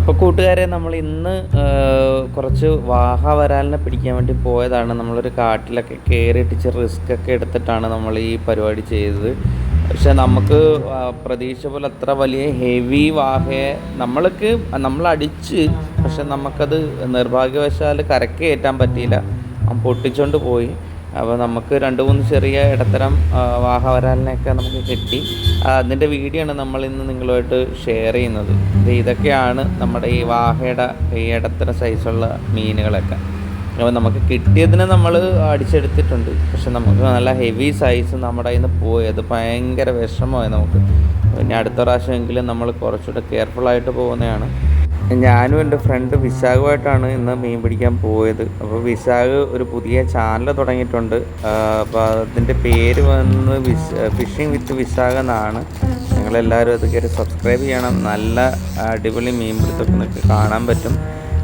അപ്പോൾ കൂട്ടുകാരെ നമ്മൾ ഇന്ന് കുറച്ച് വാഹ വരാലിനെ പിടിക്കാൻ വേണ്ടി പോയതാണ്. നമ്മളൊരു കാട്ടിലൊക്കെ കയറിയിട്ടിച്ച് റിസ്ക് ഒക്കെ എടുത്തിട്ടാണ് നമ്മൾ ഈ പരിപാടി ചെയ്തത്. പക്ഷെ നമുക്ക് പ്രതീക്ഷ പോലെ അത്ര വലിയ ഹെവി വാഹയെ നമ്മൾക്ക് നമ്മൾ അടിച്ച് പക്ഷെ നമുക്കത് നിർഭാഗ്യവശാൽ കരക്കേറ്റാൻ പറ്റിയില്ല. പൊട്ടിച്ചോണ്ട് പോയി. അപ്പോൾ നമുക്ക് രണ്ട് മൂന്ന് ചെറിയ ഇടത്തരം വാഹവരാലിനെയൊക്കെ വാഹ വരാലിനെയൊക്കെ നമുക്ക് കിട്ടി. അതിന്റെ വീഡിയോ ആണ് നമ്മൾ ഇന്ന് നിങ്ങളുമായിട്ട് ഷെയർ ചെയ്യുന്നത്. ഇത് ഇതൊക്കെയാണ് നമ്മുടെ ഈ വാഹയുടെ ഈ ഇടത്തരം സൈസുള്ള മീനുകളൊക്കെ. അപ്പോൾ നമുക്ക് കിട്ടിയതിനെ നമ്മൾ അടിച്ചെടുത്തിട്ടുണ്ട്. പക്ഷെ നമുക്ക് നല്ല ഹെവി സൈസ് നമ്മുടെ കയ്യിൽ നിന്ന് പോയി. അത് ഭയങ്കര വിഷമമായി നമുക്ക്. പിന്നെ അടുത്ത പ്രാവശ്യമെങ്കിലും നമ്മൾ കുറച്ചുകൂടെ കെയർഫുള്ളായിട്ട് പോകുന്നതാണ്. ഞാനും എന്റെ ഫ്രണ്ട് വിശാഖുമായിട്ടാണ് ഇന്ന് മീൻ പിടിക്കാൻ പോയത്. അപ്പോൾ വിശാഖ് ഒരു പുതിയ ചാനൽ തുടങ്ങിയിട്ടുണ്ട്. അപ്പോൾ അതിന്റെ പേര് വന്ന് വിശ് ഫിഷിംഗ് വിത്ത് വിശാഖ എന്നാണ്. നിങ്ങളെല്ലാവരും അത് കയറി സബ്സ്ക്രൈബ് ചെയ്യണം. നല്ല അടിപൊളി മീൻ പിടുത്തൊക്കെ നിങ്ങൾക്ക് കാണാൻ പറ്റും.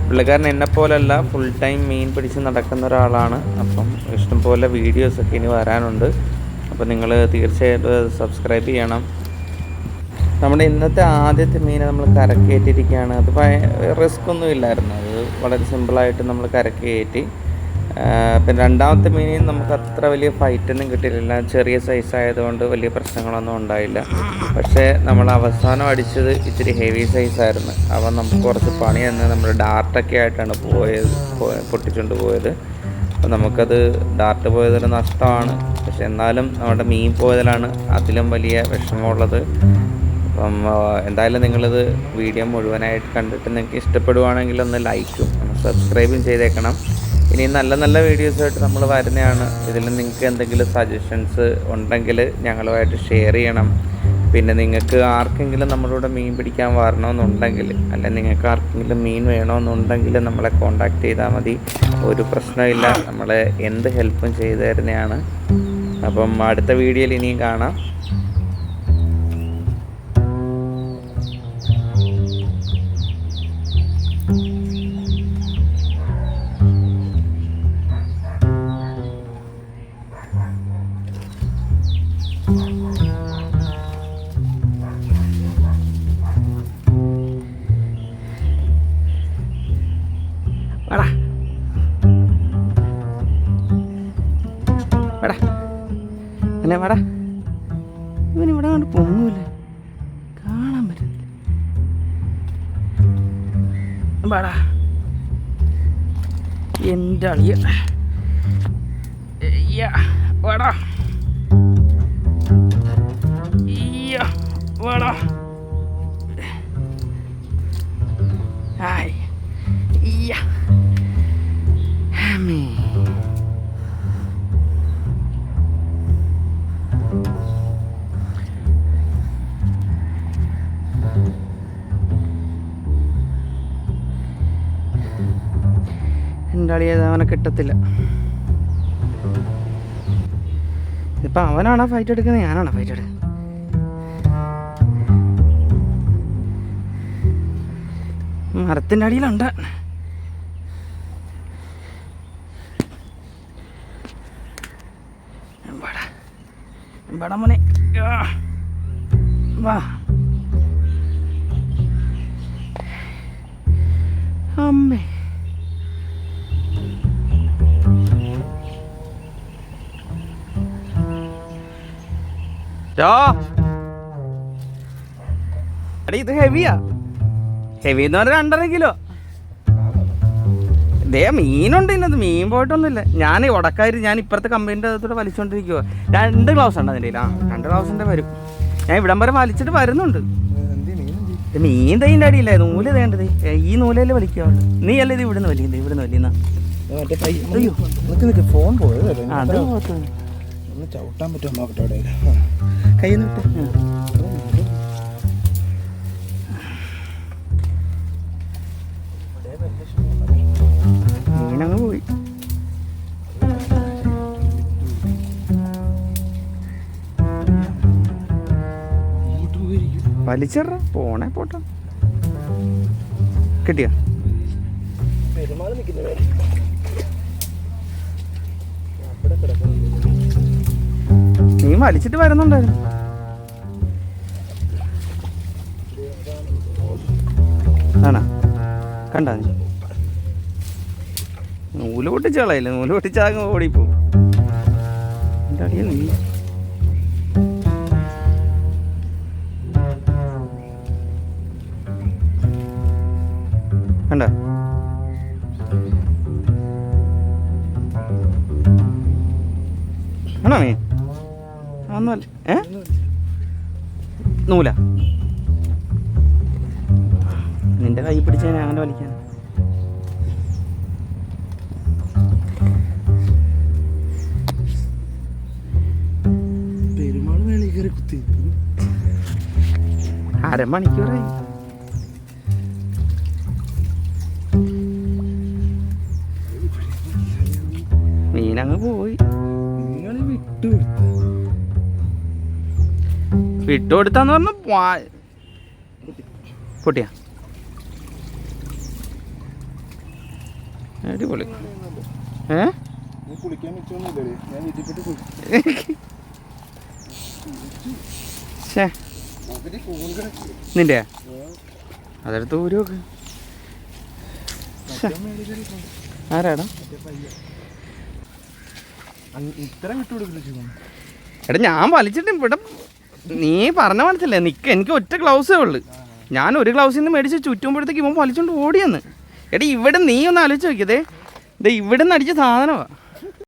പുള്ളിക്കാരൻ എന്നെപ്പോലല്ല ഫുൾ ടൈം മീൻ പിടിച്ച് നടക്കുന്ന ഒരാളാണ്. അപ്പം ഇഷ്ടംപോലെ വീഡിയോസൊക്കെ ഇനി വരാനുണ്ട്. അപ്പോൾ നിങ്ങൾ തീർച്ചയായിട്ടും സബ്സ്ക്രൈബ് ചെയ്യണം. നമ്മുടെ ഇന്നത്തെ ആദ്യത്തെ മീനെ നമ്മൾ കരക്കേറ്റിരിക്കുകയാണ്. അത് റിസ്ക് ഒന്നും ഇല്ലായിരുന്നു. അത് വളരെ സിമ്പിളായിട്ട് നമ്മൾ കരക്കേറ്റി. പിന്നെ രണ്ടാമത്തെ മീനിൽ നമുക്ക് അത്ര വലിയ ഫൈറ്റൊന്നും കിട്ടിയില്ല ചെറിയ സൈസ് ആയതുകൊണ്ട് വലിയ പ്രശ്നങ്ങളൊന്നും ഉണ്ടായില്ല. പക്ഷേ നമ്മൾ അവസാനം അടിച്ചത് ഇച്ചിരി ഹെവി സൈസായിരുന്നു അവൻ നമുക്ക് കുറച്ച് പണി തന്ന് നമ്മൾ ഡാർട്ടൊക്കെ ആയിട്ടാണ് പോയത് പൊട്ടിച്ചുകൊണ്ട് പോയത്. അപ്പോൾ നമുക്കത് ഡാർട്ട് പോയതൊരു നഷ്ടമാണ്. പക്ഷെ എന്നാലും നമ്മുടെ മീൻ പോയതിലാണ് അതിലും വലിയ വിഷമമുള്ളത്. അപ്പം എന്തായാലും നിങ്ങളിത് വീഡിയോ മുഴുവനായിട്ട് കണ്ടിട്ട് നിങ്ങൾക്ക് ഇഷ്ടപ്പെടുവാണെങ്കിൽ ഒന്ന് ലൈക്കും സബ്സ്ക്രൈബും ചെയ്തേക്കണം. ഇനി നല്ല നല്ല വീഡിയോസായിട്ട് നമ്മൾ വരുന്നതാണ്. ഇതിൽ നിങ്ങൾക്ക് എന്തെങ്കിലും സജഷൻസ് ഉണ്ടെങ്കിൽ ഞങ്ങളുമായിട്ട് ഷെയർ ചെയ്യണം. പിന്നെ നിങ്ങൾക്ക് ആർക്കെങ്കിലും നമ്മളോട് മീൻ പിടിക്കാൻ വരണമെന്നുണ്ടെങ്കിൽ അല്ല നിങ്ങൾക്ക് ആർക്കെങ്കിലും മീൻ വേണമെന്നുണ്ടെങ്കിൽ നമ്മളെ കോണ്ടാക്ട് ചെയ്താൽ മതി. ഒരു പ്രശ്നമില്ല. നമ്മളെ എന്ത് ഹെൽപ്പും ചെയ്തു തരുന്നതാണ്. അപ്പം അടുത്ത വീഡിയോയിൽ ഇനിയും കാണാം. പിന്നെ വട ഇവൻ ഇവിടെ കൊണ്ട് പൊങ്ങൂല. കാണാൻ പറ്റില്ല വടാ. എന്റെ അളിയ. വാടാ. എന്റെ അവനെ കിട്ടത്തില്ല. ഇപ്പം അവനാണോ ഫൈറ്റ് എടുക്കുന്നത്? ഞാനാണോ ഫൈറ്റ് എടുക്കുന്നത് മരത്തിന്റെ അടിയിലുണ്ട്. മോനെ. വാ. അമ്മേ. എടീ, ഇത് ഹെവിയാ ഹെവി എന്ന് പറഞ്ഞാൽ രണ്ടര കിലോ ദേ മീനുണ്ട് ഇന്നത് മീൻ പോയിട്ടൊന്നുമില്ല. ഞാൻ ഉടക്കാരി ഞാൻ ഇപ്പുറത്തെ കമ്പനീന്റെ അകത്തൂടെ വലിച്ചുകൊണ്ടിരിക്കുക രണ്ട് ഗ്ലൗസ് ഉണ്ട് അതിന്റെ ആ രണ്ട് ഗ്ലൗസിന്റെ വരും. ഞാൻ ഇവിടം വരെ വലിച്ചിട്ട് വരുന്നുണ്ട്. മീൻ തൈന്റെ അടിയില്ലേ നൂൽ തേണ്ടത് ഈ നൂലല്ലേ വലിക്കാവുള്ളൂ. നീ അല്ലേ ഇത് ഇവിടുന്ന് വലിക്കുന്നത് ഇവിടുന്ന് വലിയുന്ന. അയ്യോ. ഫോൺ പോയത് അത് ചവിട്ടാൻ പറ്റുമോ? നോക്കട്ടെ അവിടെ കൈ നിട്ട് മീനങ്ങ് പോയി. വലിച്ചെറ പോണേ പോട്ടെ. കിട്ടിയ? പെരുമാൾ നിൽക്കുന്ന നീ വലിച്ചിട്ട് വരുന്നുണ്ടായിരുന്നു. ആണോ? കണ്ട? നൂൽ പൊട്ടിച്ച് കളയില്ല? നൂൽ പൊട്ടിച്ചാ ഓടിപ്പോ എന്റെ കണ്ട? ആണോ മീൻ ഒന്നുമല്ല ഏ? നൂല. നിന്റെ കൈ പിടിച്ച ഞാൻ അങ്ങനെ വലിക്കാൻ. അരമണിക്കൂറായി. മീനങ്ങ് പോയി. വിട്ടു വിട്ടു വിട്ടുകൊടുത്താന്ന് പറഞ്ഞ പൊട്ടിയാ. അടിപൊളി. ഏ? നിന്റെ? അതെടുത്ത് ഊരി നോക്ക് ആരാടാ? ഇത്ര എടാ ഞാൻ വലിച്ചിട്ട് ഇവിടെ നീ പറഞ്ഞ മനസ്സില്ലേ നിക്ക് എനിക്ക് ഒറ്റ ഗ്ലൗസേ ഉള്ളു. ഞാൻ ഒരു ഗ്ലൗസിൽ നിന്ന് മേടിച്ച് ചുറ്റുമ്പോഴത്തേക്ക് ഇവൻ വലിച്ചോണ്ട് ഓടിയെന്ന്. എടാ ഇവിടെ നീ ഒന്ന് ആലോചിച്ച് നോക്കിയതേ. ഇവിടെ നിന്ന് അടിച്ച സാധനമാ